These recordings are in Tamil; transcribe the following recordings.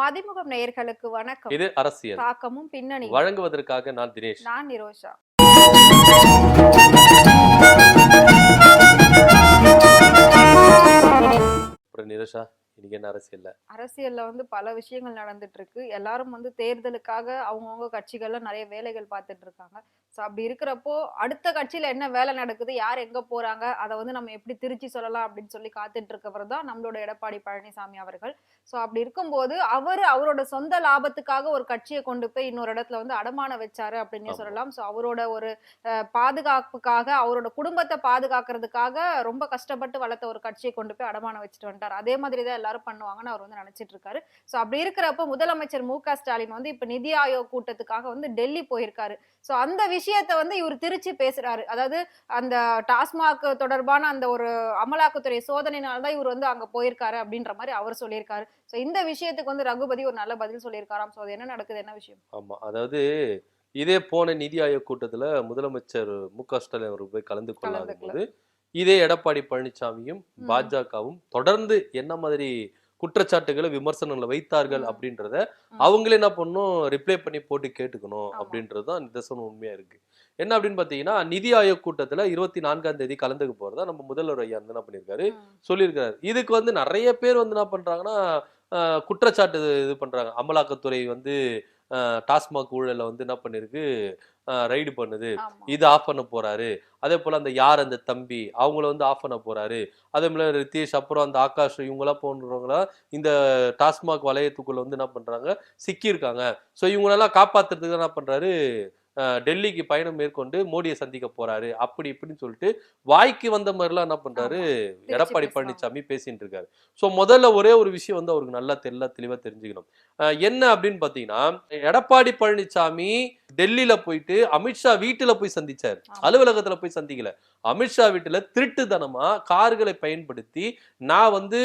மதிமுகம் நேயர்களுக்கு வணக்கம். இது அரசியல். தாக்கமும் பின்னணி. வழங்குவதற்காக நான் தினேஷ். நான் நிரோஷா. நிரஷா இன்னைக்கு என்ன அரசியல்ல? அரசியல்ல வந்து பல விஷயங்கள் நடந்துட்டு இருக்கு எல்லாரும் வந்து தேர்தலுக்காக அவங்கவுங்க கட்சிகள்ல நிறைய வேலைகள் பார்த்துட்டு இருக்காங்க ஸோ அப்படி இருக்கிறப்போ அடுத்த கட்சியில என்ன வேலை நடக்குது யார் எங்க போறாங்க அதை வந்து நம்ம எப்படி திருச்சி சொல்லலாம் அப்படின்னு சொல்லி காத்துட்டு இருக்கவர் தான் நம்மளோட எடப்பாடி பழனிசாமி அவர்கள். ஸோ அப்படி இருக்கும்போது அவர் அவரோட சொந்த லாபத்துக்காக ஒரு கட்சியை கொண்டு போய் இன்னொரு இடத்துல வந்து அடமான வச்சாரு அப்படின்னு. சொல்லலாம். ஸோ அவரோட ஒரு அஹ், பாதுகாப்புக்காக அவரோட குடும்பத்தை பாதுகாக்கிறதுக்காக ரொம்ப கஷ்டப்பட்டு வளர்த்த ஒரு கட்சியை கொண்டு போய் அடமானம் வச்சுட்டு வந்துட்டார். அதே மாதிரி தான் எல்லாரும் பண்ணுவாங்கன்னு அவர் வந்து நினைச்சிட்டு இருக்காரு. ஸோ அப்படி இருக்கிறப்ப முதலமைச்சர் மு க ஸ்டாலின் வந்து இப்ப நிதி ஆயோக் கூட்டத்துக்காக வந்து டெல்லி போயிருக்காரு. ஸோ அந்த விஷயத்தை வந்து இவர் திருச்சி பேசுறாரு. அதாவது அந்த டாஸ்மாக் தொடர்பான அந்த ஒரு அமலாக்கத்துறை சோதனைனால தான் இவர் வந்து அங்க போயிருக்காரு அப்படின்ற மாதிரி அவர் சொல்லியிருக்காரு. ஸோ இந்த விஷயத்துக்கு வந்து ரகுபதி ஒரு நல்ல பதில் சொல்லியிருக்காராம். ஸோ அது என்ன நடக்குது? என்ன விஷயம்? ஆமா. அதாவது இதே போன நிதி ஆயோக் கூட்டத்துல முதலமைச்சர் மு க ஸ்டாலின் அவர் போய் கலந்து கொள்ளாத போது இதே எடப்பாடி பழனிசாமியும். பாஜகவும் தொடர்ந்து என்ன மாதிரி குற்றச்சாட்டுகளை விமர்சனங்களை வைத்தார்கள். அப்படின்றத. அவங்களே என்ன பண்ணும் ரிப்ளை பண்ணி போட்டு கேட்டுக்கணும். அப்படின்றது தான் நிதர்சனம் உண்மையா இருக்கு என்ன அப்படின்னு பாத்தீங்கன்னா நிதி ஆயோக் கூட்டத்துல இருபத்தி நான்காம் தேதி கலந்துக்க போறதா நம்ம முதல்வர் ஐயா வந்து என்ன பண்ணிருக்காரு. சொல்லியிருக்காரு இதுக்கு வந்து நிறைய பேர் வந்து என்ன பண்றாங்கன்னா குற்றச்சாட்டு இது பண்றாங்க அமலாக்கத்துறை வந்து டாஸ்மாக் ஊழலை வந்து என்ன பண்ணிருக்கு ரைடு பண்ணுது. இது ஆஃப் பண்ண போறாரு. அதே போல அந்த யார் அந்த தம்பி அவங்கள வந்து ஆஃப் பண்ண போறாரு. அதே போல ரித்தீஷ் அப்புறம் அந்த ஆகாஷ் இவங்களாம் போன்றவங்களா இந்த டாஸ்மாக் வளையத்துக்குள்ள வந்து என்ன பண்றாங்க? சிக்கியிருக்காங்க. ஸோ இவங்களெல்லாம் காப்பாத்துறதுக்கு என்ன பண்றாரு? டெல்லிக்கு பயணம் மேற்கொண்டு மோடியை சந்திக்க போறாரு. அப்படி இப்படின்னு சொல்லிட்டு வாய்க்கு வந்த மாதிரிலாம் என்ன பண்றாரு? எடப்பாடி. பழனிசாமி பேசிட்டு இருக்காரு. ஸோ முதல்ல ஒரே ஒரு விஷயம் வந்து அவருக்கு நல்லா தெல்ல தெளிவா தெரிஞ்சுக்கணும். என்ன அப்படின்னு பாத்தீங்கன்னா எடப்பாடி பழனிசாமி டெல்லியில போயிட்டு அமித்ஷா வீட்டுல போய் சந்திச்சாரு. அலுவலகத்துல போய் சந்திக்கல. அமித்ஷா வீட்டில் திருட்டுத்தனமாக கார்களை பயன்படுத்தி நான் வந்து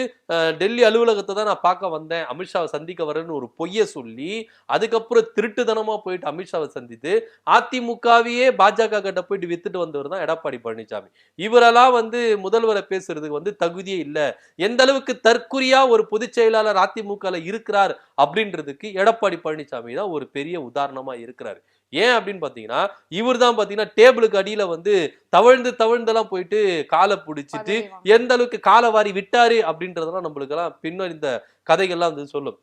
டெல்லி அலுவலகத்தை தான் நான் பார்க்க வந்தேன். அமித்ஷாவை சந்திக்க வரேன்னு ஒரு பொய்யை சொல்லி அதுக்கப்புறம் திருட்டுத்தனமாக போயிட்டு அமித்ஷாவை சந்தித்து அதிமுகவையே பாஜக கிட்ட போயிட்டு வித்துட்டு வந்தவர் தான் எடப்பாடி பழனிசாமி. இவரெல்லாம் வந்து முதல்வரை பேசுறதுக்கு வந்து தகுதியே இல்லை. எந்த அளவுக்கு தற்குறியா ஒரு பொதுச் செயலாளர் அதிமுகவில் இருக்கிறார் அப்படின்றதுக்கு எடப்பாடி பழனிசாமி தான் ஒரு பெரிய உதாரணமா இருக்கிறார். ஏன் அப்படின்னு பாத்தீங்கன்னா இவர் தான் பாத்தீங்கன்னா டேபிளுக்கு அடியில வந்து தவழ்ந்து தவழ்ந்தெல்லாம் போயிட்டு காலை பிடிச்சிட்டு. எந்த அளவுக்கு காலை வாரி விட்டாரு அப்படின்றதெல்லாம் நம்மளுக்கெல்லாம் பின்னர் இந்த கதைகள்லாம் வந்து சொல்லும்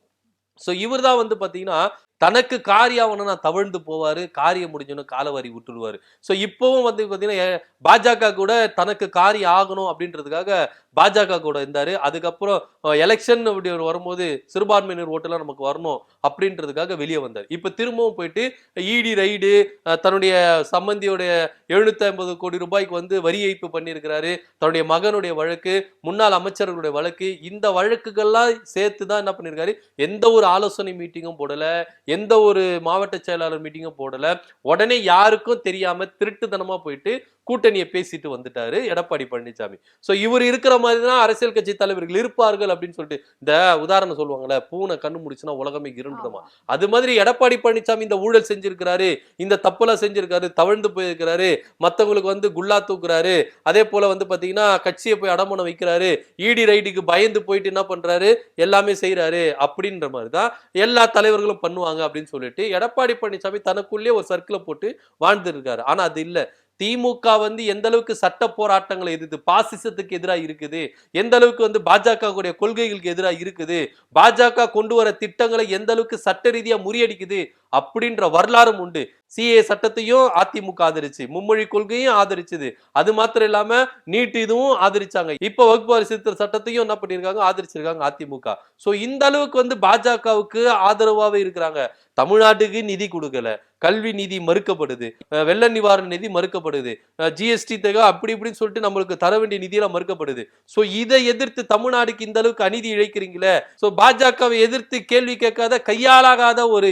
ஸோ இவர் தான் வந்து பாத்தீங்கன்னா தனக்கு காரியாவன நான் தவழ்ந்து போவார் காரியம் முடிஞ்சோன்னு காலவாரி விட்டுடுவார். ஸோ இப்போவும் வந்து பார்த்தீங்கன்னா பாஜக கூட தனக்கு காரியம் ஆகணும் அப்படின்றதுக்காக பாஜக கூட இருந்தார். அதுக்கப்புறம் எலெக்ஷன் அப்படி வரும்போது சிறுபான்மையினர் ஓட்டெல்லாம் நமக்கு வரணும் அப்படின்றதுக்காக வெளியே வந்தார். இப்போ திரும்பவும் போயிட்டு இடி ரைடு தன்னுடைய சம்பந்தியோடைய எழுநூத்தி ஐம்பது கோடி ரூபாய்க்கு வந்து வரி ஏய்ப்பு பண்ணியிருக்கிறாரு. தன்னுடைய மகனுடைய வழக்கு முன்னாள் அமைச்சர்களுடைய வழக்கு இந்த வழக்குகள்லாம் சேர்த்து தான் என்ன பண்ணியிருக்காரு? எந்த ஒரு ஆலோசனை மீட்டிங்கும் போடலை. எந்த ஒரு மாவட்ட செயலாளர் மீட்டிங்கும் போடல. உடனே யாருக்கும் தெரியாம திருட்டுத்தனமா போயிட்டு கூட்டணியை பேசிட்டு வந்துட்டாரு எடப்பாடி பழனிசாமி. சோ இவர் இருக்கிற மாதிரி தான் அரசியல் கட்சி தலைவர்கள் இருப்பார்கள் அப்படின்னு சொல்லிட்டு இந்த உதாரணம் சொல்லுவாங்கல்ல பூனை கண்ணு முடிச்சுன்னா உலகமே இருண்டுமா. அது மாதிரி எடப்பாடி பழனிசாமி இந்த ஊழல் செஞ்சிருக்கிறாரு இந்த தப்பெல்லாம் செஞ்சிருக்காரு தவழ்ந்து போயிருக்கிறாரு மத்தவங்களுக்கு வந்து குல்லா தூக்குறாரு அதே போல வந்து பாத்தீங்கன்னா கட்சியை போய் அடமானம் வைக்கிறாரு இடி ரைடுக்கு பயந்து போயிட்டு என்ன பண்றாரு? எல்லாமே செய்றாரு அப்படின்ற மாதிரி தான் எல்லா தலைவர்களும் பண்ணுவாங்க அப்படின்னு சொல்லிட்டு எடப்பாடி பழனிசாமி தனக்குள்ளே ஒரு சர்க்கிளை போட்டு வாழ்ந்து இருக்காரு ஆனா அது இல்ல. திமுக வந்து எந்த அளவுக்கு சட்ட போராட்டங்களை எதிர்த்து பாசிசத்துக்கு எதிராக இருக்குது எந்த அளவுக்கு வந்து பாஜக கொள்கைகளுக்கு எதிராக இருக்குது பாஜக கொண்டு வர திட்டங்களை எந்த அளவுக்கு சட்ட ரீதியாக முறியடிக்குது அப்படின்ற வரலாறும் உண்டு. சிஏ சட்டத்தையும் அதிமுக ஆதரிச்சு மும்மொழி கொள்கையும் ஆதரிச்சது. அது மாத்திரம் இல்லாம நீட் இதுவும் ஆதரிச்சாங்க. இப்ப வகுப்பு வாரி சட்டத்தையும் என்ன பண்ணிருக்காங்க? ஆதரிச்சிருக்காங்க அதிமுக. சோ இந்த அளவுக்கு வந்து பாஜகவுக்கு ஆதரவாவே இருக்கிறாங்க. தமிழ்நாட்டுக்கு நிதி கொடுக்கல. கல்வி நிதி மறுக்கப்படுது. வெள்ள நிவாரண நிதி மறுக்கப்படுது. ஜிஎஸ்டி தகவல் அப்படி இப்படின்னு சொல்லிட்டு நம்மளுக்கு தர வேண்டிய நிதியெல்லாம் மறுக்கப்படுது. சோ இதை எதிர்த்து தமிழ்நாடுக்கு இந்த அளவுக்கு அநீதி இழைக்கிறீங்களே? சோ பாஜகவை எதிர்த்து கேள்வி கேட்காத கையாளாகாத ஒரு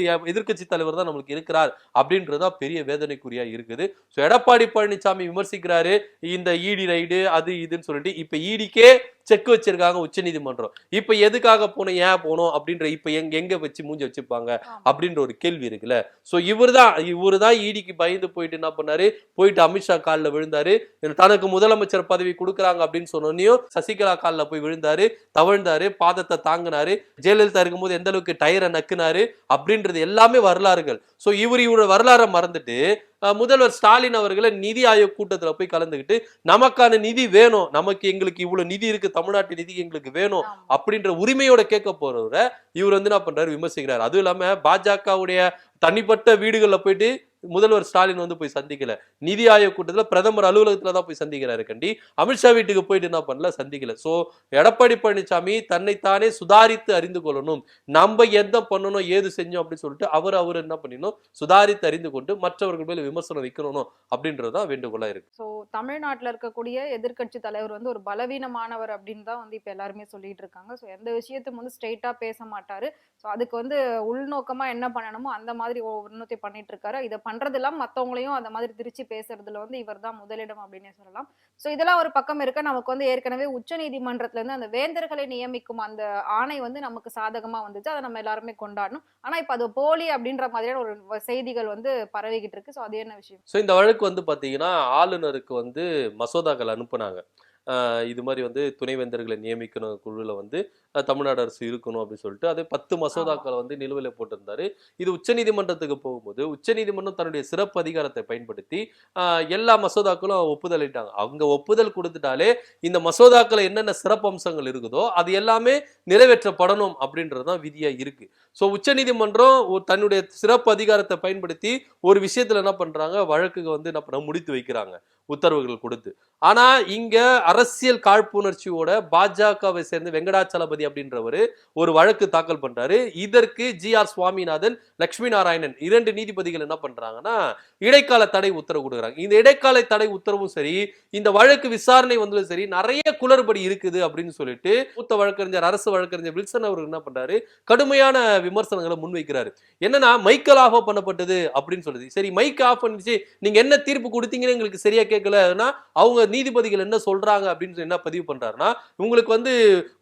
தலைவர் தான் நம்மளுக்கு இருக்கிறார் அப்படின்றது தான் பெரிய வேதனைக்குரியா இருக்குது. ஸோ எடப்பாடி பழனிசாமி விமர்சிக்கிறாரு இந்த ஈடி ரைடு அது இதுன்னு சொல்லிட்டு இப்ப ஈடிக்கே செக் வச்சிருக்காங்க உச்சநீதிமன்றம் இப்ப எதுக்காக போனோம் ஏன் போனோம் அப்படின்ற இப்ப எங்க எங்க வச்சு மூஞ்சி வச்சுப்பாங்க. அப்படின்ற ஒரு கேள்வி இருக்குல்ல. சோ இவர்தான் இவர்தான் ஈடிக்கு பயந்து போயிட்டு என்ன பண்ணாரு? போயிட்டு அமித்ஷா காலில் விழுந்தாரு. தனக்கு முதலமைச்சர் பதவி கொடுக்குறாங்க அப்படின்னு சொன்னோன்னையும் சசிகலா காலில் போய் விழுந்தாரு. தவழ்ந்தாரு. பாதத்தை தாங்கினாரு. ஜெயலலிதா இருக்கும்போது எந்த அளவுக்கு டயரை நக்குனாரு அப்படின்றது எல்லாமே வரலாறுகள். சோ இவர் இவரோட வரலாறை மறந்துட்டு முதல்வர் ஸ்டாலின் அவர்களை நிதி ஆயோக் கூட்டத்துல போய் கலந்துக்கிட்டு நமக்கான நிதி வேணும். நமக்கு எங்களுக்கு இவ்வளவு நிதி இருக்கு. தமிழ்நாட்டு நிதி எங்களுக்கு வேணும். அப்படின்ற உரிமையோட கேட்க போறவரை இவர் வந்து என்ன பண்றாரு? விமர்சிக்கிறார். அதுவும் இல்லாம பாஜகவுடைய தனிப்பட்ட வீடுகள்ல போயிட்டு முதல்வர் ஸ்டாலின் வந்து போய் சந்திக்கல. நிதி ஆயோக் கூட்டத்தில் பிரதமர் அலுவலகத்தில் தான் போய் சந்திக்கிறாரு கண்டி. அமித்ஷா வீட்டுக்கு போயிட்டு என்ன பண்ணல? சந்திக்கல. ஸோ எடப்பாடி பழனிசாமி தன்னைத்தானே சுதாரித்து அறிந்து கொள்ளணும். நம்ம எந்த பண்ணணும் ஏது செஞ்சோம் அப்படின்னு சொல்லிட்டு அவர் அவர் என்ன பண்ணிடணும்? சுதாரித்து அறிந்து கொண்டு மற்றவர்கள் மேல விமர்சனம் வைக்கணும் அப்படின்றதுதான் வேண்டுகோளாக இருக்கு. ஸோ தமிழ்நாட்டில் இருக்கக்கூடிய எதிர்க்கட்சி தலைவர் வந்து ஒரு பலவீனமானவர் அப்படின்னு தான் வந்து இப்போ எல்லாருமே சொல்லிட்டு இருக்காங்க. ஸோ எந்த விஷயத்தையும் வந்து ஸ்ட்ரெயிட்டாக பேச மாட்டாரு. ஸோ அதுக்கு வந்து உள்நோக்கமாக என்ன பண்ணணுமோ அந்த மாதிரி ஒவ்வொன்றத்தையும் பண்ணிட்டு இருக்காரு. இதை பண்ணுறது இல்லாம மற்றவங்களையும் அந்த மாதிரி திருச்சி பேசுறதுல வந்து இவர் தான் முதலிடம் அப்படின்னே சொல்லலாம். ஸோ இதெல்லாம் ஒரு பக்கம் இருக்க. நமக்கு வந்து ஏற்கனவே உச்ச நீதிமன்றத்துலேருந்து அந்த வேந்தர்களை நியமிக்கும் அந்த ஆணை வந்து நமக்கு சாதகமாக வந்துச்சு. அதை நம்ம எல்லாருமே கொண்டாடணும். ஆனால் இப்போ அது போலி அப்படின்ற மாதிரியான ஒரு செய்திகள் வந்து பரவிக்கிட்டு இருக்கு. ஸோ அது என்ன விஷயம்? ஸோ இந்த வழக்கு வந்து பார்த்தீங்கன்னா ஆளுநருக்கு வந்து மசோதாக்கள் அனுப்புனாங்க. இது மாதிரி வந்து துணைவேந்தர்களை நியமிக்கணும் குழுவில் வந்து தமிழ்நாடு அரசு இருக்கணும் அப்படின்னு சொல்லிட்டு அதே பத்து மசோதாக்களை வந்து நிலுவையில் போட்டிருந்தாரு. இது உச்சநீதிமன்றத்துக்கு போகும்போது உச்சநீதிமன்றம் தன்னுடைய சிறப்பு அதிகாரத்தை பயன்படுத்தி எல்லா மசோதாக்களும் ஒப்புதலிட்டாங்க. அவங்க ஒப்புதல் கொடுத்துட்டாலே இந்த மசோதாக்களை என்னென்ன சிறப்பு அம்சங்கள் இருக்குதோ அது எல்லாமே நிறைவேற்றப்படணும் அப்படின்றது தான் விதியா இருக்கு. ஸோ உச்சநீதிமன்றம் தன்னுடைய சிறப்பு அதிகாரத்தை பயன்படுத்தி ஒரு விஷயத்துல என்ன பண்றாங்க வழக்குக்கு வந்து என்ன பண்ண முடித்து வைக்கிறாங்க உத்தரவுகள் கொடுத்து. ஆனா இங்க அரசியல் காழ்ப்புணர்ச்சியோட பாஜகவை சேர்ந்து வெங்கடாச்சலபதி நீதிபதி அப்படின்றவர் ஒரு வழக்கு தாக்கல் பண்றாரு. இதற்கு ஜி ஆர் சுவாமிநாதன் லட்சுமி நாராயணன் இரண்டு நீதிபதிகள் என்ன பண்றாங்கன்னா இடைக்கால தடை உத்தரவு கொடுக்குறாங்க. இந்த இடைக்கால தடை உத்தரவும் சரி இந்த வழக்கு விசாரணை வந்ததும் சரி நிறைய குளறுபடி இருக்குது அப்படின்னு சொல்லிட்டு மூத்த வழக்கறிஞர் அரசு வழக்கறிஞர் வில்சன் அவர் என்ன பண்றாரு? கடுமையான விமர்சனங்களை முன்வைக்கிறாரு. என்னன்னா மைக்கல் ஆஃப் பண்ணப்பட்டது அப்படின்னு சொல்லுது. சரி மைக் ஆஃப் பண்ணிச்சு நீங்க என்ன தீர்ப்பு கொடுத்தீங்கன்னு எங்களுக்கு சரியா கேட்கலன்னா அவங்க நீதிபதிகள் என்ன சொல்றாங்க அப்படின்னு என்ன பதிவு பண்றாருன்னா உங்களுக்கு வந்து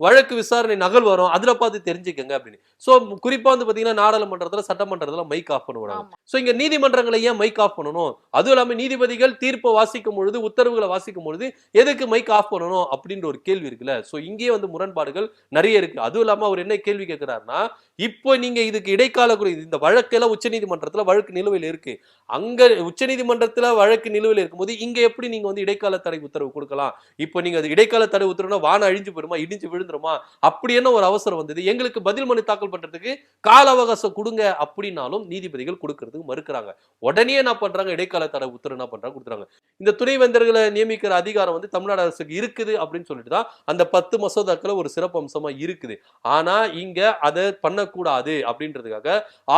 வழக்கு விசாரணை நகல் வரும். அதுல பார்த்து தெரிஞ்சுக்கங்க அப்படின்னு. சோ குறிப்பா வந்து பாத்தீங்கன்னா நாடாளுமன்றத்துல சட்டமன்றத்துல மைக் ஆஃப் பண்ணுவாங்க. சோ இங்க நீதிமன்றங்களை ஏன் மைக் ஆஃப் பண்ணணும்? அதுவும் இல்லாம நீதிபதிகள் தீர்ப்பை வாசிக்கும் பொழுது உத்தரவுகளை வாசிக்கும் பொழுது எதுக்கு மைக் ஆஃப் பண்ணணும் அப்படின்ற ஒரு கேள்வி இருக்குல்ல. சோ இங்கேயே வந்து முரண்பாடுகள் நிறைய இருக்கு. அதுவும் இல்லாம அவர் என்ன கேள்வி கேட்கிறாருன்னா இப்போ நீங்க இதுக்கு இடைக்கால குறி இந்த வழக்கெல்லாம் உச்சநீதிமன்றத்துல வழக்கு நிலுவையில் இருக்கு. அங்க உச்சநீதிமன்றத்துல வழக்கு நிலுவையில் இருக்கும்போது இங்க எப்படி நீங்க வந்து இடைக்கால தடை உத்தரவு கொடுக்கலாம்? இப்போ நீங்க அது இடைக்கால தடை உத்தரவுனா வானம் அழிஞ்சு போயிடுமா இடிஞ்சு விழுந்துருமா? அப்படி அப்படி என்ன ஒரு அவசரம் வந்தது? எங்களுக்கு பதில் மனு தாக்கல் பண்றதுக்கு கால அவகாசம் கொடுங்க அப்படின்னாலும் நீதிபதிகள் கொடுக்கறதுக்கு மறுக்கிறாங்க. உடனே என்ன பண்றாங்க? இடைக்கால தடை உத்தரவு என்ன பண்றாங்க? கொடுத்துறாங்க. இந்த துணைவேந்தர்களை நியமிக்கிற அதிகாரம் வந்து தமிழ்நாடு அரசுக்கு இருக்குது அப்படின்னு சொல்லிட்டு தான் அந்த பத்து மசோதாக்களை ஒரு சிறப்பு அம்சமா இருக்குது. ஆனா இங்க அதை பண்ணக்கூடாது அப்படின்றதுக்காக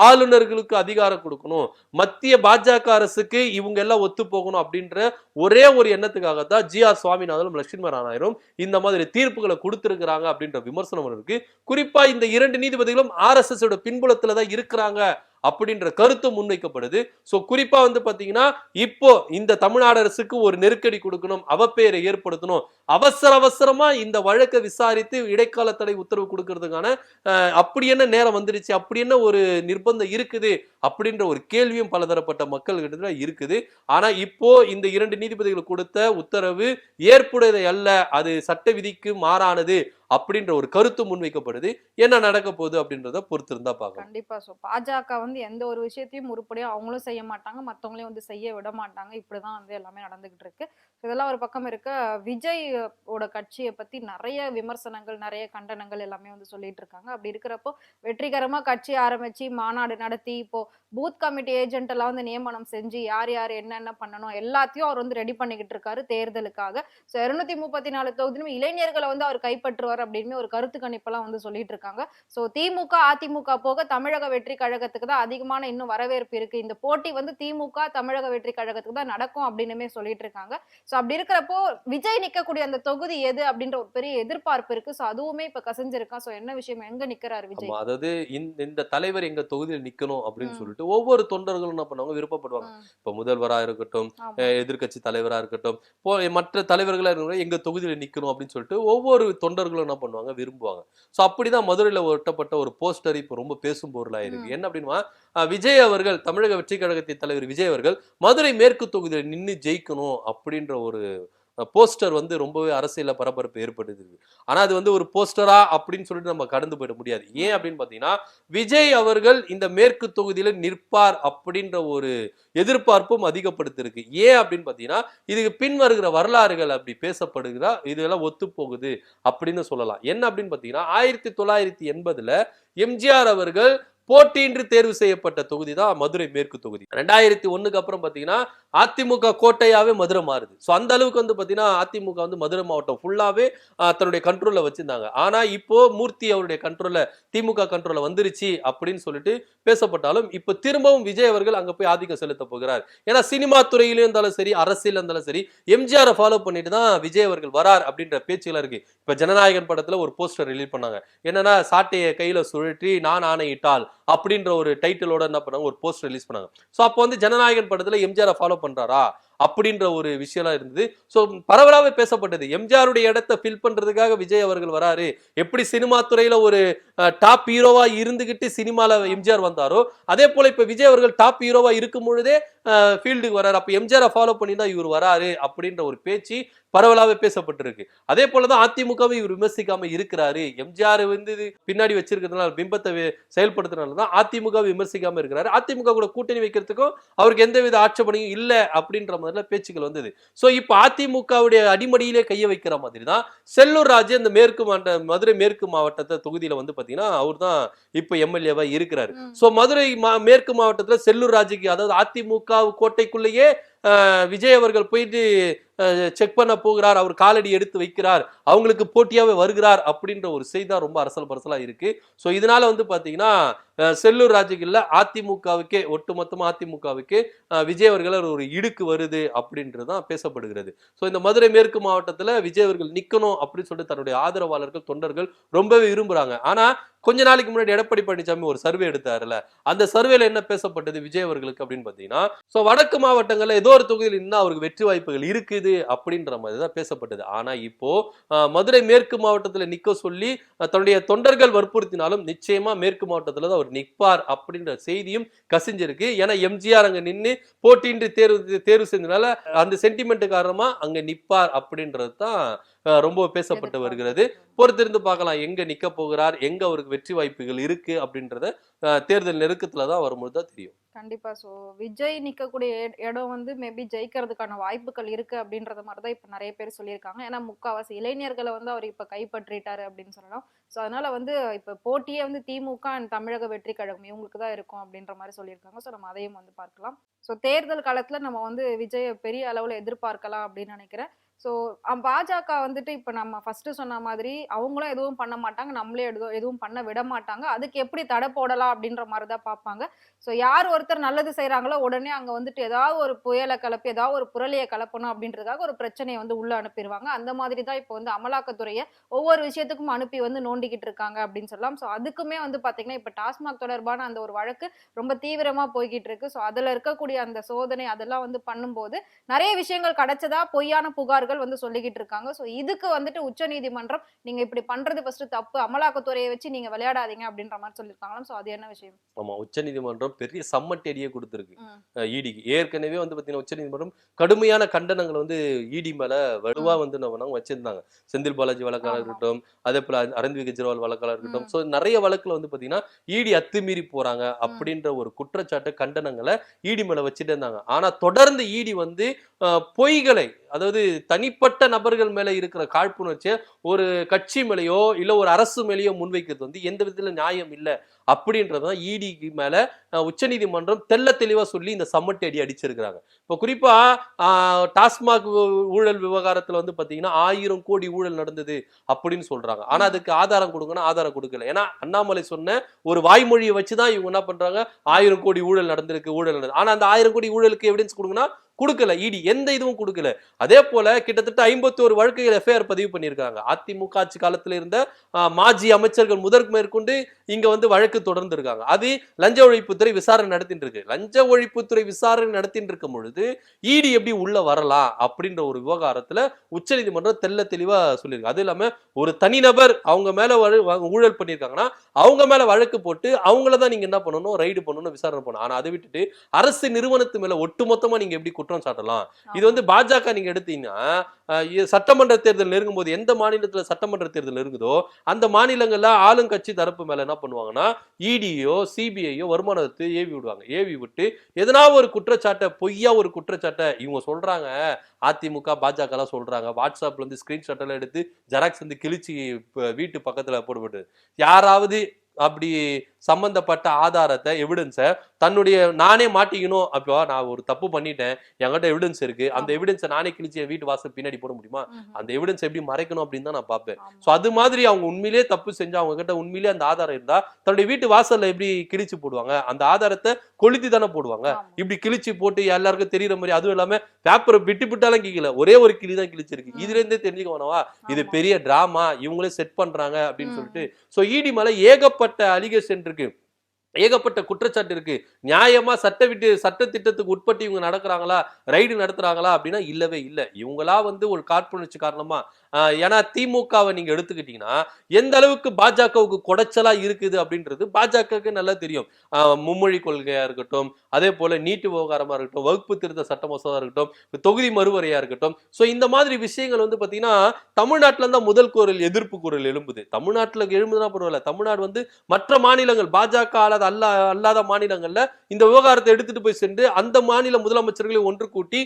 ஆளுநர்களுக்கு அதிகாரம் கொடுக்கணும். மத்திய பாஜக அரசுக்கு இவங்க எல்லாம் ஒத்து போகணும் அப்படின்ற ஒரே ஒரு எண்ணத்துக்காக தான் ஜி ஆர் சுவாமிநாதனும் லட்சுமி நாராயணரும் இந்த மாதிரி தீர்ப்புகளை கொடுத்திருக்கிறாங்க அப்படின்ற விமர்சனம் இருக்கு. குறிப்பா இந்த இரண்டு நீதிபதிகளும் ஆர் எஸ் எஸ் பின்புலத்துல தான் இருக்கிறாங்க அப்படின்ற கருத்து முன்வைக்கப்படுது. சோ குறிப்பா வந்து பாத்தீங்கன்னா இப்போ இந்த தமிழ்நாடு அரசுக்கு ஒரு நெருக்கடி கொடுக்கணும் அவப்பெயரை ஏற்படுத்தணும். அவசர அவசரமா இந்த வழக்கை விசாரித்து இடைக்கால தடை உத்தரவு கொடுக்கறதுக்கான அப்படி என்ன நேரம் வந்துருச்சு அப்படி என்ன ஒரு நிர்பந்தம் இருக்குது அப்படின்ற ஒரு கேள்வியும் பலதரப்பட்ட மக்கள்கிட்ட இருக்குது. ஆனா இப்போ இந்த இரண்டு நீதிபதிகள் கொடுத்த உத்தரவு ஏற்புடையதை அல்ல அது சட்ட விதிக்கு மாறானது அப்படின்ற ஒரு கருத்து முன்வைக்கப்படுது. என்ன நடக்க போகுது அப்படின்றத பொறுத்து இருந்தா பார்க்கலாம். கண்டிப்பா ஸோ பாஜக வந்து எந்த ஒரு விஷயத்தையும் உருப்படியா அவங்களும் செய்ய மாட்டாங்க. மத்தவங்களையும் வந்து செய்ய விட மாட்டாங்க. இப்படிதான் வந்து எல்லாமே நடந்துகிட்டு இருக்கு. இதெல்லாம் ஒரு பக்கம் இருக்க விஜய் ஓட கட்சியை பத்தி நிறைய விமர்சனங்கள் நிறைய கண்டனங்கள் எல்லாமே வந்து சொல்லிட்டு இருக்காங்க. அப்படி இருக்கிறப்போ வெற்றிகரமா கட்சி ஆரம்பிச்சு மாநாடு நடத்தி இப்போ பூத் கமிட்டி ஏஜென்ட் எல்லாம் வந்து நியமனம் செஞ்சு யார் யார் என்னென்ன பண்ணணும் எல்லாத்தையும் அவர் வந்து ரெடி பண்ணிக்கிட்டு இருக்காரு தேர்தலுக்காக. ஸோ இருநூத்தி முப்பத்தி நாலு தொகுதியிலும் இளைஞர்களை வந்து அவர் கைப்பற்றுவார். போறாரு அப்படின்னு ஒரு கருத்து கணிப்பெல்லாம் வந்து சொல்லிட்டு இருக்காங்க சோ திமுக அதிமுக போக தமிழக வெற்றி கழகத்துக்கு தான் அதிகமான இன்னும் வரவேற்பு இருக்கு. இந்த போட்டி வந்து திமுக தமிழக வெற்றி கழகத்துக்கு தான் நடக்கும் அப்படின்னுமே சொல்லிட்டு இருக்காங்க சோ அப்படி இருக்கிறப்போ விஜய் நிக்கக்கூடிய அந்த தொகுதி எது அப்படின்ற ஒரு பெரிய எதிர்பார்ப்பு இருக்கு. சோ அதுவுமே இப்ப கசிஞ்சிருக்கான் சோ என்ன விஷயம்? எங்க நிக்கிறாரு விஜய்? அதாவது இந்த தலைவர் எங்க தொகுதியில் நிக்கணும் அப்படின்னு. சொல்லிட்டு ஒவ்வொரு தொண்டர்களும் என்ன பண்ணுவாங்க? விருப்பப்படுவாங்க. இப்ப முதல்வரா இருக்கட்டும் ஆமா. எதிர்க்கட்சி தலைவரா இருக்கட்டும் மற்ற தலைவர்களா இருக்கிறவங்க எங்க தொகுதியில நிக்கணும் அப்படின்னு சொல்லிட்டு ஒவ்வொரு தொண்டர்களும் என்ன பண்ணுவாங்க? விரும்புவாங்க. சோ அப்படிதான் மதுரையில ஒட்டப்பட்ட ஒரு போஸ்டர் இப்போ ரொம்ப பேசும் பொருளா இருக்கு. என்ன அப்படின்னா விஜய் அவர்கள் தமிழக வெற்றி கழகத்தின் தலைவர் விஜய் அவர்கள் மதுரை மேற்கு தொகுதியில நின்னு ஜெயிக்கணும் அப்படின்ற ஒரு போஸ்டர் வந்து ரொம்பவே அரசியலில் பரபரப்பு ஏற்படுது ஆனா அது வந்து ஒரு போஸ்டரா அப்படின்னு சொல்லிட்டு நம்ம கடந்து போயிட முடியாது. ஏன் அப்படின்னு பாத்தீங்கன்னா விஜய் அவர்கள் இந்த மேற்கு தொகுதியில நிற்பார் அப்படின்ற ஒரு எதிர்பார்ப்பும் அதிகப்படுத்திருக்கு. ஏன் அப்படின்னு பாத்தீங்கன்னா இதுக்கு பின் வருகிற வரலாறுகள் அப்படி பேசப்படுகிறா இதெல்லாம் ஒத்து போகுது அப்படின்னு சொல்லலாம். என்ன அப்படின்னு பாத்தீங்கன்னா ஆயிரத்தி தொள்ளாயிரத்தி எண்பதுல எம்ஜிஆர் அவர்கள் போட்டியின்றி தேர்வு செய்யப்பட்ட தொகுதி தான் மதுரை மேற்கு தொகுதி. ரெண்டாயிரத்தி ஒண்ணுக்கு அப்புறம் பாத்தீங்கன்னா அதிமுக கோட்டையாவே மதுரை மாறுது. ஸோ அந்த அளவுக்கு வந்து பார்த்தீங்கன்னா அதிமுக வந்து மதுரை மாவட்டம் ஃபுல்லாகவே தன்னுடைய கண்ட்ரோலில் வச்சிருந்தாங்க. ஆனால் இப்போ மூர்த்தி அவருடைய கண்ட்ரோலில் திமுக கண்ட்ரோலில் வந்துருச்சு அப்படின்னு சொல்லிட்டு பேசப்பட்டாலும் இப்போ திரும்பவும் விஜய் அவர்கள் அங்கே போய் ஆதிக்கம் செலுத்த போகிறார். ஏன்னா சினிமா துறையிலும் இருந்தாலும் சரி அரசியல் இருந்தாலும் சரி எம்ஜிஆரை ஃபாலோ பண்ணிட்டு தான் விஜய் அவர்கள் வரார் அப்படின்ற பேச்சுலாம் இருக்கு. இப்போ ஜனநாயகன் படத்தில் ஒரு போஸ்டர் ரிலீஸ் பண்ணாங்க. என்னன்னா சாட்டையை கையில் சுழற்றி நான் ஆணையிட்டால் அப்படின்ற ஒரு டைட்டிலோட என்ன பண்ணாங்க? ஒரு போஸ்ட் ரிலீஸ் பண்ணாங்க. ஸோ அப்போ வந்து ஜனநாயகன் படத்தில் எம்ஜிஆரை ஃபாலோ பண்றாரா? அப்படின்ற ஒரு விஷயம்லாம் இருந்தது. ஸோ பரவலாகவே பேசப்பட்டது. எம்ஜிஆருடைய இடத்த ஃபில் பண்ணுறதுக்காக விஜய் அவர்கள் வராரு. எப்படி சினிமா துறையில் ஒரு டாப் ஹீரோவாக இருந்துக்கிட்டு சினிமாவில் எம்ஜிஆர் வந்தாரோ அதே போல் இப்போ விஜய் அவர்கள் டாப் ஹீரோவாக இருக்கும் பொழுதே ஃபீல்டுக்கு வராரு. அப்போ எம்ஜிஆரை ஃபாலோ பண்ணி தான் இவர் வராரு அப்படின்ற ஒரு பேச்சு பரவலாகவே பேசப்பட்டிருக்கு. அதே போலதான் அதிமுகவை இவர் விமர்சிக்காம இருக்கிறாரு. எம்ஜிஆர் வந்து பின்னாடி வச்சிருக்கிறதுனால பிம்பத்தை செயல்படுத்துறதுனால தான் அதிமுக விமர்சிக்காம இருக்கிறாரு. அதிமுக கூட கூட்டணி வைக்கிறதுக்கும் அவருக்கு எந்தவித ஆட்சேபனையும் இல்லை அப்படின்ற மாதிரி மாதிரில பேச்சுக்கள் வந்தது சோ இப்போ அதிமுகவுடைய அடிமடியிலே கைய வைக்கிற மாதிரி தான் செல்லூர் ராஜு இந்த மேற்கு மாவட்ட மதுரை மேற்கு மாவட்டத்தை தொகுதியில வந்து பாத்தீங்கன்னா அவர் தான் இப்போ எம்எல்ஏவா இருக்கிறாரு. சோ மதுரை மா- மேற்கு மாவட்டத்துல செல்லூர் ராஜுக்கு அதாவது அதிமுக கோட்டைக்குள்ளேயே விஜய் அவர்கள் போயிட்டு செக் பண்ண போகிறார் அவர் காலடி எடுத்து வைக்கிறார் அவங்களுக்கு போட்டியாகவே வருகிறார் அப்படின்ற ஒரு செய்தி தான் ரொம்ப அரசல் பரசலாக இருக்குது ஸோ இதனால் வந்து பார்த்தீங்கன்னா செல்லூர் ராஜுக்கு அதிமுகவுக்கே ஒட்டுமொத்தமாக அதிமுகவுக்கு விஜய் அவர்கள் ஒரு இடுக்கு வருது அப்படின்றது தான் பேசப்படுகிறது. ஸோ இந்த மதுரை மேற்கு மாவட்டத்தில் விஜய் அவர்கள் நிற்கணும் அப்படின்னு சொல்லிட்டு தன்னுடைய ஆதரவாளர்கள் தொண்டர்கள் ரொம்பவே விரும்புகிறாங்க ஆனால் கொஞ்ச நாளைக்கு முன்னாடி எடப்பாடி பழனிசாமி ஒரு சர்வே எடுத்தாருல அந்த சர்வேல என்ன பேசப்பட்டது விஜய் அவர்களுக்கு அப்படின்னு பார்த்தீங்கன்னா ஸோ வடக்கு மாவட்டங்களில் ஏதோ ஒரு தொகுதியில் இன்னும் அவருக்கு வெற்றி வாய்ப்புகள் இருக்குது. அப்படின்ற மாதிரி தான் பேசப்பட்டது. ஆனா இப்போ மதுரை மேற்கு மாவட்டத்தில் நிக்க சொல்லி தன்னுடைய தொண்டர்கள் வற்புறுத்தினாலும் நிச்சயமா மேற்கு மாவட்டத்தில் தான் அவர் நிற்பார் அப்படின்ற செய்தியும் கசிஞ்சிருக்கு. ஏன்னா எம்ஜிஆர் அங்க நின்று போட்டியின்றி தேர்வு தேர்வு செஞ்சதுனால அந்த சென்டிமெண்ட் காரணமா அங்க நிற்பார் அப்படின்றது தான் ரொம்ப பேசப்பட்டு வருகிறது. பொறுத்திருந்து பார்க்கலாம் எங்க நிக்க போகிறார் எங்க அவருக்கு வெற்றி வாய்ப்புகள் இருக்கு அப்படின்றத தேர்தல் நெருக்கத்துல தான் வரும்போது தான் தெரியும். கண்டிப்பா. சோ விஜய் நிக்கக்கூடிய இட- இடம் வந்து மேபி ஜெயிக்கிறதுக்கான வாய்ப்புகள் இருக்கு அப்படின்றத மாதிரி தான் இப்ப நிறைய பேர் சொல்லியிருக்காங்க. ஏன்னா முக்காவாசி இளைஞர்களை வந்து அவர் இப்ப கைப்பற்றிட்டாரு அப்படின்னு சொல்லலாம். சோ அதனால வந்து இப்ப போட்டியே வந்து திமுக அண்ட் தமிழக வெற்றி கழகம் இவங்களுக்கு தான் இருக்கும் அப்படின்ற மாதிரி சொல்லியிருக்காங்க. சோ நம்ம அதையும் வந்து பார்க்கலாம். சோ தேர்தல் காலத்துல நம்ம வந்து விஜய பெரிய அளவுல எதிர்பார்க்கலாம் அப்படின்னு நினைக்கிறேன். ஸோ பாஜக வந்துட்டு இப்போ நம்ம ஃபர்ஸ்ட் சொன்ன மாதிரி அவங்களும் எதுவும் பண்ண மாட்டாங்க நம்மளே எதுவும் எதுவும் பண்ண விட மாட்டாங்க. அதுக்கு எப்படி தடை போடலாம் அப்படின்ற மாதிரி தான் பார்ப்பாங்க. ஸோ யார் ஒருத்தர் நல்லது செய்கிறாங்களோ உடனே அங்கே வந்துட்டு ஏதாவது ஒரு புயலை கிளப்பி ஏதாவது ஒரு புரளியை கலப்பணும் அப்படின்றதுக்காக ஒரு பிரச்சனையை வந்து உள்ளே அனுப்பிடுவாங்க அந்த மாதிரி தான் இப்போ வந்து அமலாக்கத்துறையை ஒவ்வொரு விஷயத்துக்கும் அனுப்பி வந்து நோண்டிக்கிட்டு இருக்காங்க அப்படின்னு சொல்லலாம். ஸோ அதுக்குமே வந்து பார்த்திங்கன்னா இப்போ டாஸ்மாக் தொடர்பான அந்த ஒரு வழக்கு ரொம்ப தீவிரமாக போய்கிட்டு இருக்கு. ஸோ அதில் இருக்கக்கூடிய அந்த சோதனை அதெல்லாம் வந்து பண்ணும்போது நிறைய விஷயங்கள் கிடைச்சதா பொய்யான புகார்கள் வந்து சொல்லிக்கிட்டு இருக்காங்க ஸோ இதுக்கு வந்துட்டு உச்சநீதிமன்றம் நீங்க இப்படி பண்றது ஃபர்ஸ்ட் தப்பு. அமலாக்கத்துறையை வச்சு நீங்க விளையாடாதீங்க அப்படின்ற மாதிரி சொல்லியிருக்காங்களாம். ஸோ அது என்ன விஷயம்? ஆமா உச்சநீதிமன்றம் பெரிய சம்மட்டடியே கொடுத்துருக்கு. இடிக்கு ஏற்கனவே வந்து பாத்தீங்கன்னா உச்சநீதிமன்றம் கடுமையான கண்டனங்களை வந்து இடி மேல வலுவா வந்து பண்ணாங்க வச்சிருந்தாங்க. செந்தில் பாலாஜி வழக்காக. இருக்கட்டும் அதே போல அரவிந்த் கெஜ்ரிவால் வழக்காக இருக்கட்டும். சோ நிறைய வழக்குல வந்து பாத்தீங்கன்னா இடி அத்துமீறி போறாங்க அப்படின்ற ஒரு குற்றச்சாட்டு கண்டனங்களை இடி மேல வச்சுட்டு இருந்தாங்க. ஆனா தொடர்ந்து இடி வந்து பொய்களை அதாவது தனிப்பட்ட நபர்கள் மேல இருக்கிற காழ்ப்புணர்ச்சியை ஒரு கட்சி மேலேயோ இல்லை ஒரு அரசு மேலேயோ முன்வைக்கிறது வந்து எந்த விதத்தில் நியாயம் இல்லை அப்படின்றது தான் இடிக்கு மேல உச்சநீதிமன்றம் தெள்ள தெளிவா சொல்லி இந்த சம்மட்டி அடி அடிச்சிருக்கிறாங்க. இப்போ குறிப்பா டாஸ்மாக் ஊழல் விவகாரத்துல வந்து பாத்தீங்கன்னா ஆயிரம் கோடி ஊழல் நடந்தது அப்படின்னு சொல்றாங்க. ஆனா அதுக்கு ஆதாரம் கொடுங்கன்னா ஆதாரம் கொடுக்கல. ஏன்னா அண்ணாமலை சொன்ன ஒரு வாய்மொழியை வச்சுதான் இவங்க என்ன பண்றாங்க? ஆயிரம் கோடி ஊழல் நடந்திருக்கு ஊழல் நடந்தது. ஆனா அந்த ஆயிரம் கோடி ஊழலுக்கு எவிடன்ஸ் கொடுங்கன்னா கொடுக்கல இடி எந்த இதுவும் கொடுக்கல. அதே போல கிட்டத்தட்ட ஐம்பத்தோரு வழக்குகள் எஃப்ஐஆர் பதிவு பண்ணியிருக்காங்க. அதிமுக ஆட்சி காலத்துல இருந்த மாஜி அமைச்சர்கள் முதற்கு மேற்கொண்டு இங்க வந்து வழக்கு தொடர்ந்து இருக்காங்க அது லஞ்ச ஒழிப்புத்துறை விசாரணை நடத்திட்டு இருக்கு லஞ்ச ஒழிப்புத்துறை விசாரணை நடத்திட்டு இருக்கும் பொழுது இடி எப்படி உள்ள வரலாம் அப்படின்ற ஒரு விவகாரத்துல உச்சநீதிமன்றம் தெள்ள தெளிவா சொல்லியிருக்கு. அது இல்லாம ஒரு தனிநபர் அவங்க மேல ஊழல் பண்ணியிருக்காங்கன்னா அவங்க மேல வழக்கு போட்டு அவங்கள தான் நீங்க என்ன பண்ணணும் ரைடு பண்ணணும் விசாரணை பண்ணணும். ஆனா அதை விட்டுட்டு அரசு நிறுவனத்து மேல ஒட்டுமொத்தமா நீங்க எப்படி குற்றம் சாட்டலாம். இது வந்து பாஜக நீங்க எடுத்தீங்கன்னா சட்டமன்ற தேர்தல் நெருங்கும் போது எந்த மாநிலத்துல சட்டமன்ற தேர்தல் நெருங்குதோ அந்த மாநிலங்கள்ல ஆளுங்கட்சி தரப்பு மேல என்ன பண்ணுவாங்கன்னா இடியோ சிபிஐயோ வருமானத்தை ஏவி விடுவாங்க. ஏவி விட்டு எதனா ஒரு குற்றச்சாட்டை பொய்யா ஒரு குற்றச்சாட்டை இவங்க சொல்றாங்க. அதிமுக பாஜக எல்லாம் சொல்றாங்க. வாட்ஸ்அப்ல இருந்து ஸ்கிரீன்ஷாட் எல்லாம் எடுத்து ஜெராக்ஸ் வந்து கிழிச்சு வீட்டு பக்கத்துல போடுபட்டு யாராவது அப்படி சம்பந்தப்பட்ட ஆதாரத்தை எவிடன்ஸை தன்னுடைய நானே மாட்டிக்கணும் அப்போ நான் ஒரு தப்பு பண்ணிட்டேன் என்கிட்ட எவிடன்ஸ் இருக்கு அந்த. எவிடன்ஸை நானே கிழிச்சு என் வீட்டு வாசல் பின்னாடி போட முடியுமா. அந்த எவிடன்ஸ் எப்படி மறைக்கணும் அப்படின்னு தான் நான் பார்ப்பேன். ஸோ அது மாதிரி அவங்க உண்மையிலேயே தப்பு செஞ்சு அவங்க கிட்ட உண்மையிலேயே அந்த ஆதாரம் இருந்தா தன்னுடைய வீட்டு வாசல்ல எப்படி கிழிச்சு போடுவாங்க அந்த ஆதாரத்தை கொளுத்தி தானே போடுவாங்க. இப்படி கிழிச்சு போட்டு எல்லாருக்கும் தெரியுற மாதிரி அதுவும் இல்லாம பேப்பரை விட்டு விட்டாலும் கிழிக்கல ஒரே ஒரு கிளி தான் கிழிச்சிருக்கு. இதுல இருந்தே தெரிஞ்சுக்க வேணாவா இது. பெரிய டிராமா இவங்களே செட் பண்றாங்க அப்படின்னு. சொல்லிட்டு சோ இடி மேல ஏகப்பட்ட அலிகேஷன் இருக்கு. ஏகப்பட்ட குற்றச்சாட்டு இருக்கு. நியாயமா சட்ட விட்டு சட்ட திட்டத்துக்கு உட்பட்டு இவங்க நடக்கிறாங்களா? ரைடு நடத்துறாங்களா? அப்படின்னா இல்லவே இல்லை. இவங்களா வந்து ஒரு காழ்ப்புணர்ச்சி காரணமா ஏன்னா திமுகவை நீங்க எடுத்துக்கிட்டீங்கன்னா எந்த அளவுக்கு பாஜகவுக்கு குடைச்சலா இருக்குது அப்படின்றது பாஜகவுக்கு நல்லா தெரியும். மும்மொழி கொள்கையா இருக்கட்டும் அதே போல நீட்டு விவகாரமா இருக்கட்டும் வகுப்பு திருத்த சட்ட மசோதா இருக்கட்டும் தொகுதி மறுவரையா இருக்கட்டும். ஸோ இந்த மாதிரி விஷயங்கள் வந்து பாத்தீங்கன்னா தமிழ்நாட்டில் இருந்தா முதல் குரல் எதிர்ப்பு குரல் எழும்புது. தமிழ்நாட்டில் எழும்புதுன்னா பரவாயில்ல. தமிழ்நாடு வந்து மற்ற மாநிலங்கள் பாஜக அல்லாத அல்ல அல்லாத மாநிலங்கள்ல இந்த விவகாரத்தை எடுத்துட்டு போய் சென்று அந்த மாநில முதலமைச்சர்களை ஒன்று கூட்டி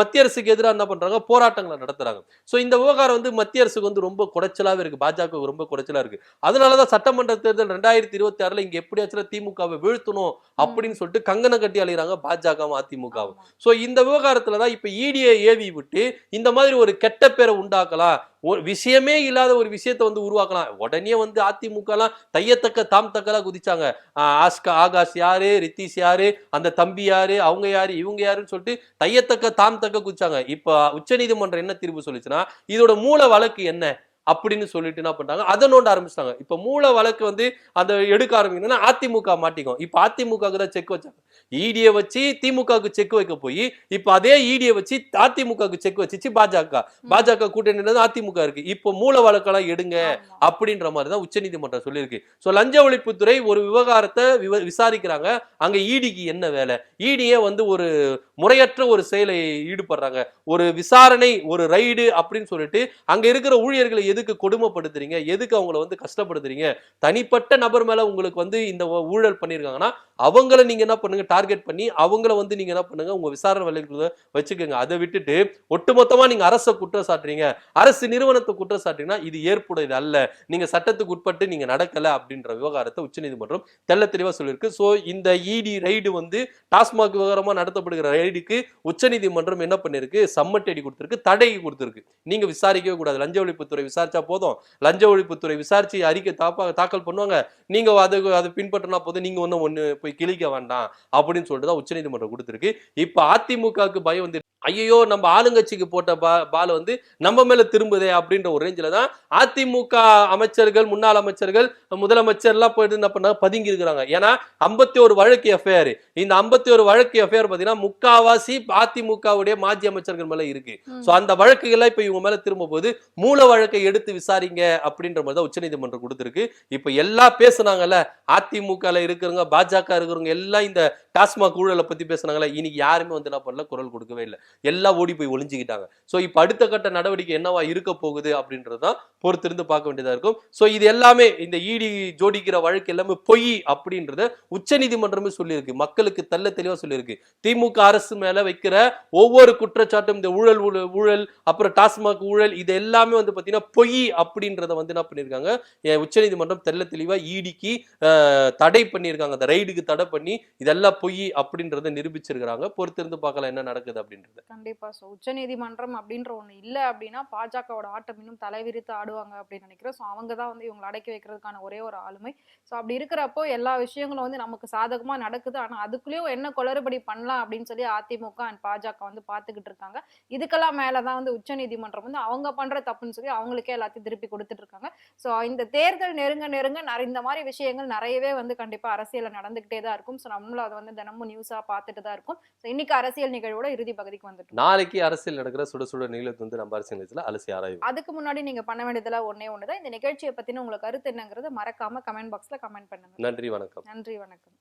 மத்திய அரசுக்கு எதிராக என்ன பண்றாங்க? போராட்டங்களை நடத்துறாங்க. ஸோ இந்த விவகாரம் வந்து மத்திய அரசுக்கு வந்து ரொம்ப குடைச்சலாவே இருக்கு. பாஜக ரொம்ப குடைச்சலா இருக்கு. அதனாலதான் சட்டமன்ற தேர்தல் ரெண்டாயிரத்தி இருபத்தி ஆறுல இங்க எப்படியாச்சும் திமுகவை வீழ்த்தணும் அப்படின்னு சொல்லிட்டு கங்கணம் கட்டி அலைகிறாங்க பாஜகவும் அதிமுகவும். சோ இந்த விவகாரத்துல தான் இப்ப இடியை ஏவி விட்டு இந்த மாதிரி ஒரு கெட்ட பேரை உண்டாக்கலாம். ஒரு விஷயமே இல்லாத ஒரு விஷயத்தை வந்து உருவாக்கலாம். உடனே வந்து அதிமுகலாம் தையத்தக்க தாம் தக்கலாம் குதிச்சாங்க ஆஸ்கா ஆகாஷ் யாரு ரித்தீஷ் யாரு அந்த தம்பி யாரு அவங்க யாரு இவங்க யாருன்னு சொல்லிட்டு தையத்தக்க தாம் தக்க குதிச்சாங்க. இப்ப உச்சநீதிமன்றம் என்ன தீர்ப்பு சொல்லுச்சுன்னா இதோட மூல வழக்கு என்ன? அப்படின்னு சொல்லிட்டு என்ன பண்றாங்க? அதை நோண்ட ஆரம்பிச்சிட்டாங்க. இப்ப மூல வழக்கு வந்து அந்த எடுக்க ஆரம்பிக்கணும்னா அதிமுக மாட்டிக்கும். இப்ப அதிமுகவுக்கு தான் செக் வச்சாங்க. இடியை வச்சு திமுகவுக்கு செக் வைக்க போய் இப்ப அதே இடியை வச்சு அதிமுகவுக்கு செக் வச்சுச்சு பாஜக. பாஜக கூட்டணி அதிமுக இருக்கு. இப்போ மூல வழக்கெல்லாம் எடுங்க. அப்படின்ற மாதிரி தான் உச்சநீதிமன்றம் சொல்லியிருக்கு. ஸோ லஞ்ச ஒழிப்புத்துறை ஒரு விவகாரத்தை விவ- விசாரிக்கிறாங்க. அங்க ஈடிக்கு என்ன வேலை? ஈடியே வந்து ஒரு முறையற்ற ஒரு செயலை ஈடுபடுறாங்க. ஒரு விசாரணை ஒரு ரைடு அப்படின்னு சொல்லிட்டு அங்க இருக்கிற ஊழியர்களை எதுக்கு கொடுமைப்படுத்துறீங்க? எதுக்கு அவங்கள வந்து கஷ்டப்படுத்துறீங்க? தனிப்பட்ட நபர் மேல உங்களுக்கு வந்து இந்த ஊழல் பண்ணியிருக்காங்கன்னா அவங்கள நீங்க என்ன பண்ணுங்க? டார்கெட் பண்ணி அவங்கள வந்து நீங்க என்ன பண்ணுங்க? உங்க விசாரணை வழக்கு வச்சுக்கோங்க. அதை விட்டுட்டு ஒட்டுமொத்தமா நீங்க அரசை குற்றம் சாட்டுறீங்க. அரசு நிறுவனத்தை குற்றம் சாட்டுறீங்கன்னா இது ஏற்புடையது அல்ல. நீங்க சட்டத்துக்கு உட்பட்டு நீங்க நடக்கல அப்படின்ற விவகாரத்தை உச்சநீதிமன்றம் தெள்ள தெளிவா சொல்லியிருக்கு. ஸோ இந்த இடி ரைடு வந்து டாஸ்மாக் விவகாரமா நடத்தப்படுகிற ரைடுக்கு உச்சநீதிமன்றம் என்ன பண்ணிருக்கு சம்மட்டடி அடி கொடுத்திருக்கு தடை கொடுத்திருக்கு. நீங்க விசாரிக்கவே கூடாது. லஞ்ச ஒழிப்புத்துறை விசாரிச்சா போதும்? லஞ்ச ஒழிப்புத்துறை விசாரிச்சு அறிக்கை தாப்பா தாக்கல் பண்ணுவாங்க. நீங்க அதை அதை பின்பற்றினா போதும் நீங்க ஒன்றும் ஒண்ணு போய் கிழிக்க வேண்டாம் அப்படின்னு சொல்லிட்டு தான் உச்சநீதிமன்றம் கொடுத்துருக்கு. இப்ப அதிமுகவுக்கு பயம் வந்து ஐயோ நம்ம ஆளுங்கட்சிக்கு போட்ட பா பால் வந்து நம்ம மேல திரும்புதே அப்படின்ற ஒரு ரேஞ்சில தான் அதிமுக அமைச்சர்கள் முன்னாள் அமைச்சர்கள் முதலமைச்சர் எல்லாம் போயிட்டு என்ன பண்ணாங்க? பதுங்கி இருக்கிறாங்க. ஏன்னா ஐம்பத்தி ஒரு வழக்கு எஃப்ஐஆர் இந்த ஐம்பத்தி ஒரு வழக்கு எஃப்ஐஆர் பாத்தீங்கன்னா முக்காவாசி அதிமுகவுடைய மாஜி அமைச்சர்கள் மேல இருக்கு. சோ அந்த வழக்குகள்லாம் இப்ப இவங்க மேல திரும்ப போது மூல வழக்கை எடுத்து விசாரிங்க அப்படின்ற மாதிரி தான் உச்சநீதிமன்றம் கொடுத்திருக்கு. இப்ப எல்லாம் பேசுனாங்கல்ல அதிமுகல இருக்கிறவங்க பாஜக இருக்கிறவங்க எல்லாம் இந்த டாஸ்மாக் ஊழலை பத்தி பேசுனாங்கல்ல இன்னைக்கு யாருமே வந்து என்ன பண்ணல குரல் கொடுக்கவே இல்லை. எல்லாம் ஓடி போய் ஒளிஞ்சுக்கிட்டாங்க. ஸோ இப்போ அடுத்த கட்ட நடவடிக்கை என்னவா இருக்க போகுது அப்படின்றது தான் பொறுத்திருந்து பார்க்க வேண்டியதாக இருக்கும். ஸோ இது எல்லாமே இந்த இடி ஜோடிக்கிற வழக்கு எல்லாமே பொய் அப்படின்றத உச்சநீதிமன்றமே சொல்லியிருக்கு. மக்களுக்கு தள்ள தெளிவாக சொல்லியிருக்கு. திமுக அரசு மேலே வைக்கிற ஒவ்வொரு குற்றச்சாட்டும் இந்த ஊழல் ஊழல் ஊழல் அப்புறம் டாஸ்மாக் ஊழல் இது எல்லாமே வந்து பார்த்தீங்கன்னா பொய் அப்படின்றத வந்து என்ன பண்ணியிருக்காங்க? என் உச்சநீதிமன்றம் தெல்ல தெளிவாக இடிக்கு தடை பண்ணியிருக்காங்க. அந்த ரைடுக்கு தடை பண்ணி இதெல்லாம் பொய் அப்படின்றத நிரூபிச்சிருக்கிறாங்க. பொறுத்திருந்து பார்க்கலாம் என்ன நடக்குது அப்படின்றது. கண்டிப்பா. ஸோ உச்சநீதிமன்றம் அப்படின்ற ஒண்ணு இல்ல அப்படின்னா பாஜகவோட ஆட்டம் இன்னும் தலைவிரித்து ஆடுவாங்க அப்படின்னு நினைக்கிறேன். ஸோ அவங்க தான் வந்து இவங்களை அடக்கி வைக்கிறதுக்கான ஒரே ஒரு ஆளுமை. ஸோ அப்படி இருக்கிறப்போ எல்லா விஷயங்களும் வந்து நமக்கு சாதகமா நடக்குது. ஆனா அதுக்குள்ளேயும் என்ன குளறுபடி பண்ணலாம் அப்படின்னு சொல்லி அதிமுக அண்ட் பாஜக வந்து பார்த்துக்கிட்டு இருக்காங்க. இதுக்கெல்லாம் மேலதான் வந்து உச்ச நீதிமன்றம் வந்து அவங்க பண்ற தப்புன்னு சொல்லி அவங்களுக்கே எல்லாத்தையும் திருப்பி கொடுத்துட்டு இருக்காங்க. ஸோ இந்த தேர்தல் நெருங்க நெருங்க இந்த மாதிரி விஷயங்கள் நிறையவே வந்து கண்டிப்பா அரசியல்ல நடந்துகிட்டே தான் இருக்கும். ஸோ நம்மளும் அதை வந்து தினமும் நியூஸா பார்த்துட்டு தான் இருக்கும். ஸோ இன்னைக்கு அரசியல் நிகழ்வோட இறுதி பகுதிக்கு வந்துட்டோம். நாளைக்கு அரசியல் நடக்கிற சுட சுட நிகழ்த்து வந்து நம்ம அரசியல் நிகழ்ச்சியில அலசி ஆராய்வோம் அதுக்கு முன்னாடி நீங்க பண்ண வேண்டியதுல ஒண்ணே ஒண்ணுதான். இந்த நிகழ்ச்சியை பத்தின உங்களுக்கு கருத்து என்னங்கிறத மறக்காம கமெண்ட் பாக்ஸ்ல கமெண்ட் பண்ணுங்க. நன்றி வணக்கம். நன்றி வணக்கம்.